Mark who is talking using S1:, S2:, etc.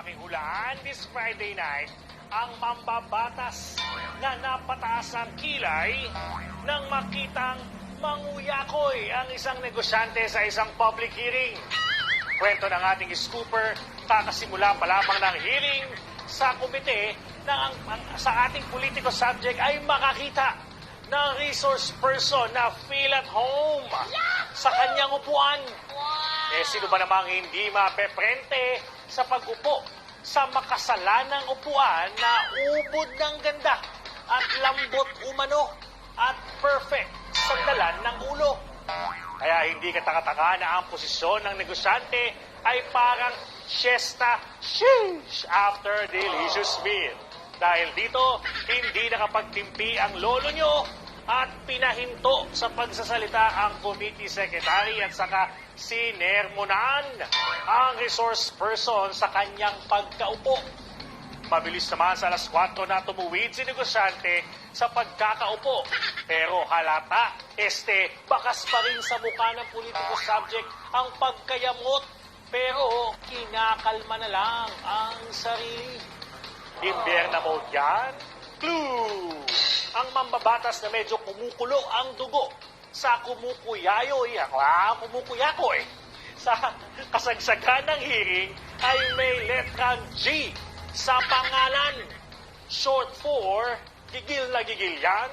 S1: Aming hulaan this Friday night ang mambabatas na napataas ang kilay nang makitang manguyakoy ang isang negosyante sa isang public hearing. Kwento ng ating scooper, kakasimula pa lamang ng hearing sa komite na ang, ang- sa ating political subject ay makakita ng resource person na feel at home sa kanyang upuan. Eh, sino ba namang hindi mapeprente sa pag-upo sa makasalanang upuan na ubod ng ganda at lambot umano at perfect sandalan ng ulo? Kaya hindi katakataka na ang posisyon ng negosyante ay parang siesta sheesh after delicious meal. Dahil dito, hindi nakapagtimpi ang lolo nyo at pinahinto sa pagsasalita ang committee secretary at saka sinermonan ang resource person sa kanyang pagkaupo. Mabilis naman sa alas 4 na tumuwid si negosyante sa pagkakaupo. Pero halata, este, bakas pa rin sa mukha ng political subject ang pagkayamot. Pero kinakalma na lang ang sarili. Imbierna mode yan? Clue! Ang mambabatas na medyo kumukulo ang dugo sa kumukuyayoy, ah, kumukuyakoy. Sa kasagsagan ng hearing ay may letrang G sa pangalan. Short for, gigil na gigil yan.